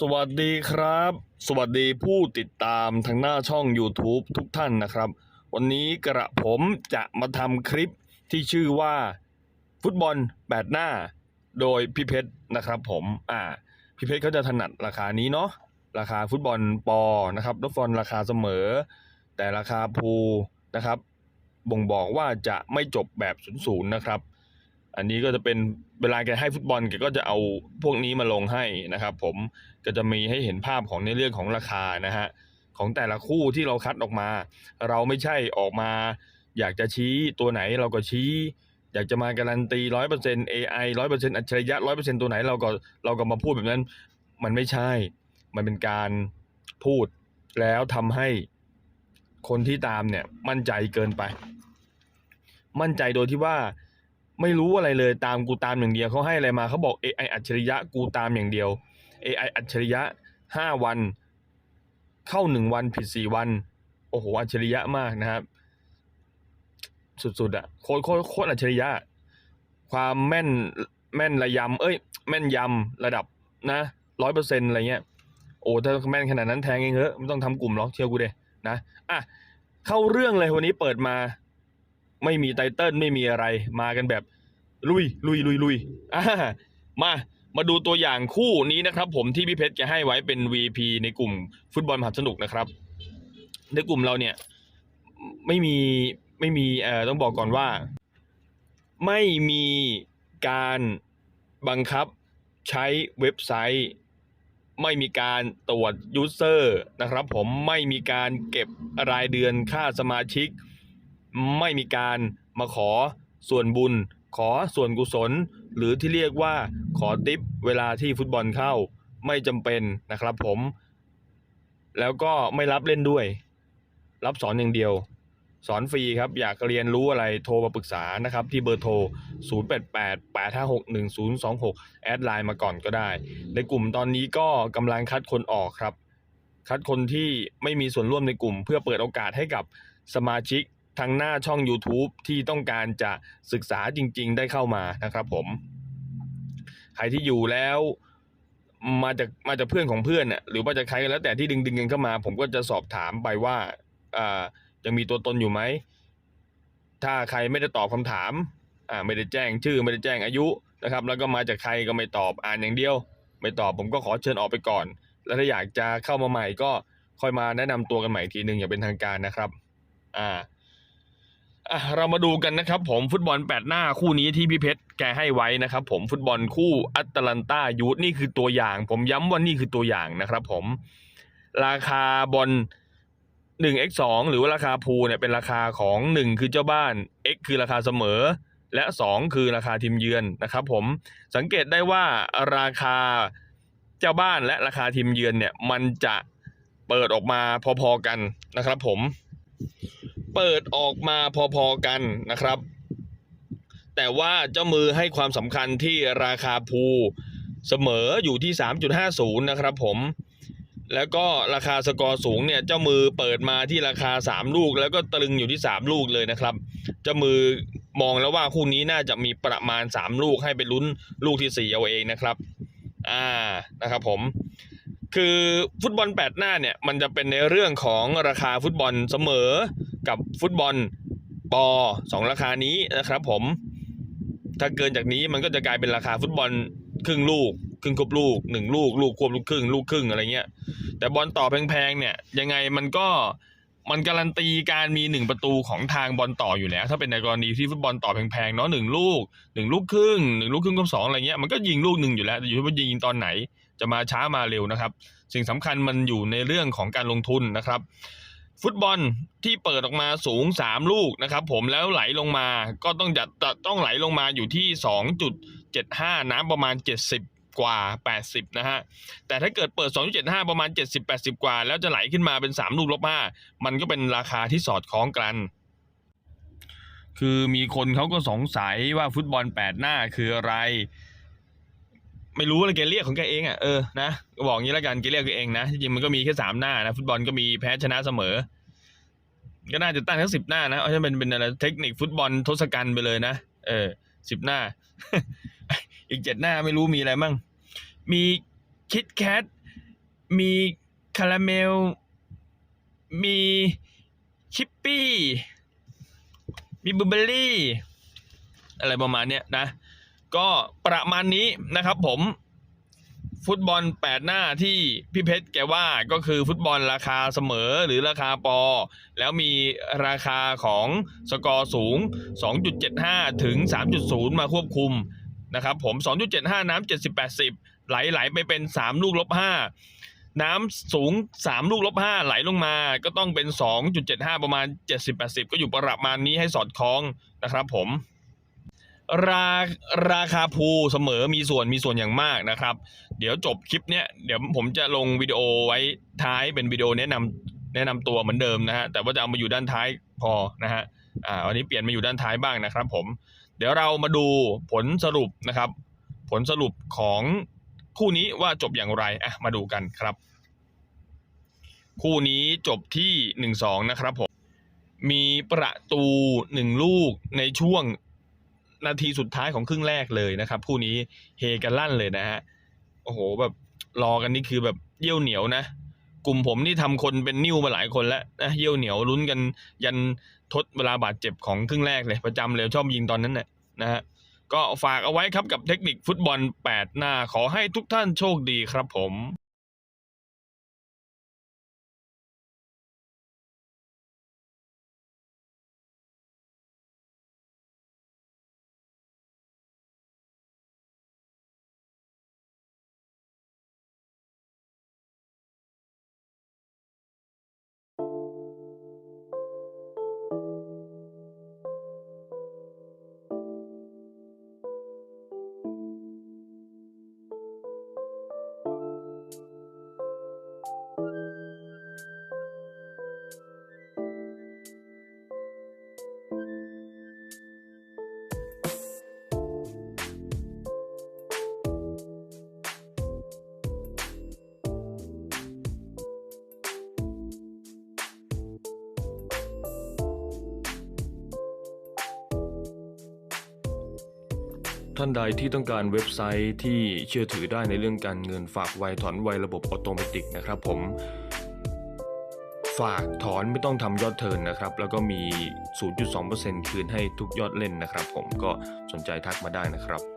สวัสดีครับ สวัสดีผู้ติดตามทางหน้าช่อง YouTube ทุกท่านนะครับ วันนี้กระผมจะมาทำคลิปที่ชื่อว่า ฟุตบอลแปดหน้า โดยพี่เพชรนะครับผมอ่าพี่เพชรเขาจะถนัดราคานี้เนาะราคาฟุตบอลปอนะครับรถฟอนราคาเสมอ แต่ราคาพูนะครับ บ่งบอกว่าจะไม่จบแบบศูนย์นะครับ อันนี้ก็จะเป็นเวลาแกให้ฟุตบอลแกก็จะเอาพวกนี้มาลงให้นะครับ ผมก็จะมีให้เห็นภาพของในเรื่องของราคานะฮะของแต่ละคู่ที่เราคัดออกมา เราไม่ใช่ออกมา อยากจะชี้ตัวไหนเราก็ชี้ อยากจะมาการันตีร้อยเปอร์เซ็นต์ AI ร้อยเปอร์เซ็นต์อัจฉริยะร้อยเปอร์เซ็นต์ตัวไหนเราก็เราก็มาพูดแบบนั้น มันไม่ใช่ มันเป็นการพูดแล้วทำให้คนที่ตามเนี่ยมั่นใจเกินไป มั่นใจโดยที่ว่า ไม่รู้อะไรเลยตามกูตามอย่างเดียวเขาให้อะไรมาเขาบอก AI อัจฉริยะกูตามอย่างเดียว AI อัจฉริยะห้าวัน เข้าหนึ่งวันผิดสี่วัน โอ้โหอัจฉริยะมากนะครับ สุดๆอะโคตรโคตรโคตรอัจฉริยะ ความแม่นแม่นระยำเอ้ย แม่นยำระดับนะร้อยเปอร์เซ็นต์อะไรเงี้ยโอ้ถ้าแม่นขนาดนั้นแทงเองเหอะไม่ต้องทำกลุ่มหรอกเชื่อกูเดนะอะเข้าเรื่องเลยวันนี้เปิดมา ไม่มีไตเติ้ลไม่มีอะไรมากันแบบ ลุยลุยลุยลุยอ่ามามาดูตัวอย่างคู่นี้นะครับ ผมที่พี่เพชรจะให้ไว้เป็น VP ในกลุ่มฟุตบอลมหาสนุกนะครับ ในกลุ่มเราเนี่ย ไม่มีไม่มีเอ่อต้องบอกก่อนว่า ไม่มีการบังคับใช้เว็บไซต์ ไม่มีการตรวจยูเซอร์นะครับ ผมไม่มีการเก็บรายเดือนค่าสมาชิก ไม่มีการมาขอส่วนบุญ ขอส่วนกุศล หรือที่เรียกว่าขอติปเวลาที่ฟุตบอลเข้าไม่จำเป็นนะครับผม แล้วก็ไม่รับเล่นด้วย รับสอนอย่างเดียว สอนฟรีครับ อยากเรียนรู้อะไรโทรมาปรึกษานะครับ ที่เบอร์โทร 0888561026 แอดไลน์มาก่อนก็ได้ ในกลุ่มตอนนี้ก็กำลังคัดคนออกครับ คัดคนที่ไม่มีส่วนร่วมในกลุ่ม เพื่อเปิดโอกาสให้กับสมาชิก ทางหน้าช่อง YouTube ที่ต้องการจะศึกษาจริง ๆ ได้เข้ามานะครับผม ใครที่อยู่แล้วมาจากมาจากเพื่อนของเพื่อนน่ะหรือว่าจะใครก็แล้วแต่ที่ดึงดึงกันเข้ามา ผมก็จะสอบถามไปว่าอ่ายังมีตัวตนอยู่ไหม ถ้าใครไม่ได้ตอบคำถามอ่าไม่ได้แจ้งชื่อไม่ได้แจ้งอายุนะครับ แล้วก็มาจากใครก็ไม่ตอบอ่านอย่างเดียว ไม่ตอบผมก็ขอเชิญออกไปก่อน แล้วถ้าอยากจะเข้ามาใหม่ก็ค่อยมาแนะนำตัวกันใหม่อีกทีหนึ่งอย่างเป็นทางการนะครับ อ่า เรามาดูกันนะครับ ผมฟุตบอลแปดหน้าคู่นี้ที่พี่เพชรแกให้ไว้นะครับ ผมฟุตบอลคู่อัตแลนตายูทนี่คือตัวอย่าง ผมย้ำว่านี่คือตัวอย่างนะครับ ผมราคาบอล1 x 2หรือว่าราคาพูเนี่ยเป็นราคาของ 1 คือเจ้าบ้าน x คือราคาเสมอ และ 2 คือราคาทีมเยือนนะครับ ผมสังเกตได้ว่าราคาเจ้าบ้านและราคาทีมเยือนเนี่ยมันจะเปิดออกมาพอๆกันนะครับ ผม เปิดออกมาพอๆกันนะครับ แต่ว่าเจ้ามือให้ความสำคัญที่ราคาพูเสมออยู่ที่ 3.50 นะครับผม แล้วก็ราคาสกอร์สูงเนี่ยเจ้ามือเปิดมาที่ราคา 3 ลูก แล้วก็ตรึงอยู่ที่ 3 ลูกเลยนะครับ เจ้ามือมองแล้วว่าคู่นี้น่าจะมีประมาณ 3 ลูกให้ไปลุ้นลูกที่ 4 เอาเองนะครับอ่านะครับผมคือฟุตบอลแปดหน้าเนี่ยมันจะเป็นในเรื่องของราคาฟุตบอลเสมอ กับฟุตบอลปอสองราคานี้นะครับผม ถ้าเกินจากนี้มันก็จะกลายเป็นราคาฟุตบอลครึ่งลูกครึ่งครบลูกหนึ่งลูกลูกควบลูกครึ่งลูกครึ่งอะไรเงี้ย แต่บอลต่อแพงๆเนี่ยยังไงมันก็มันการันตีการมีหนึ่งประตูของทางบอลต่ออยู่แล้ว ถ้าเป็นในกรณีที่ฟุตบอลต่อแพงๆเนาะหนึ่งลูกหนึ่งลูกครึ่งหนึ่งลูกครึ่งกับสองอะไรเงี้ยมันก็ยิงลูกหนึ่งอยู่แล้วแต่อยู่ที่ว่ายิงตอนไหน จะมาช้ามาเร็วนะครับ สิ่งสำคัญมันอยู่ในเรื่องของการลงทุนนะครับ ฟุตบอลที่เปิดออกมาสูง 3 ลูกนะครับผมแล้วไหลลงมาก็ต้องจะจะต้องไหลลงมาอยู่ที่ 2.75 น้ำประมาณ 70 กว่า 80 นะฮะ แต่ถ้าเกิดเปิด 2.75 ประมาณ 70-80 กว่า แล้วจะไหลขึ้นมาเป็น 3 ลูกลบ5มันก็เป็นราคาที่สอดคล้องกันคือมีคนเขาก็สงสัยว่าฟุตบอล 8 หน้าคืออะไร ไม่รู้อะไรแกเรียกของแกเองอะเออนะก็บอกงี้แล้วกันแกเรียกแกเองนะจริงมันก็มีแค่สามหน้านะฟุตบอลก็มีแพ้ชนะเสมอ ก็น่าจะตั้งทั้งสิบหน้านะเอาใช่เป็นเป็นอะไรเทคนิคฟุตบอลทศกัณฐ์ไปเลยนะเออสิบหน้า อีกเจ็ดหน้าไม่รู้มีอะไรมั่งมีคิดแคทมีคาราเมล มีชิปปี้ มีบูเบอร์รี่ อะไรประมาณเนี้ยนะ ก็ประมาณนี้นะครับผมฟุตบอลแปดหน้าที่พี่เพชรแกว่าก็คือฟุตบอลราคาเสมอหรือราคาปอ แล้วมีราคาของสกอร์สูง 2.75 ถึง 3.0 มาควบคุมนะครับผม 2.75 น้ำ70 80 ไหลไหลไปเป็น 3 ลูกลบ 5 น้ำสูง 3 ลูกลบ 5 ไหลลงมาก็ต้องเป็น 2.75 ประมาณ 70 80 ก็อยู่ประมาณนี้ให้สอดคล้องนะครับผม ราราคาภูเสมอมีส่วนมีส่วนอย่างมากนะครับ เดี๋ยวจบคลิปเนี้ยเดี๋ยวผมจะลงวิดีโอไว้ท้ายเป็นวิดีโอแนะนำแนะนำตัวเหมือนเดิมนะฮะแต่ว่าจะเอามาอยู่ด้านท้ายพอนะฮะอ่าวันนี้เปลี่ยนมาอยู่ด้านท้ายบ้างนะครับ ผม เดี๋ยวเรามาดูผลสรุปนะครับ ผลสรุปของคู่นี้ว่าจบอย่างไรอะมาดูกันครับ คู่นี้จบที่หนึ่งสองนะครับผมมีประตูหนึ่งลูกในช่วง นาทีสุดท้ายของครึ่งแรกเลยนะครับคู่นี้เฮกันลั่นเลยนะฮะโอ้โหแบบรอกันนี่คือแบบเยี่ยวเหนียวนะ กลุ่มผมนี่ทำคนเป็นนิ้วมาหลายคนแล้วนะเยี่ยวเหนียวลุ้นกันยันทดเวลาบาดเจ็บของครึ่งแรกเลย ประจำเลยชอบยิงตอนนั้นน่ะนะฮะก็ฝากเอาไว้ครับกับเทคนิคฟุตบอล 8 หน้าขอให้ทุกท่านโชคดีครับผม ท่านใดที่ต้องการเว็บไซต์ที่เชื่อถือได้ในเรื่องการเงินฝากไวถอนไวระบบอัตโนมัตินะครับผม ฝากถอนไม่ต้องทำยอดเทินนะครับ แล้วก็มี 0.2%คืนให้ทุกยอดเล่นนะครับ ผมก็สนใจทักมาได้นะครับ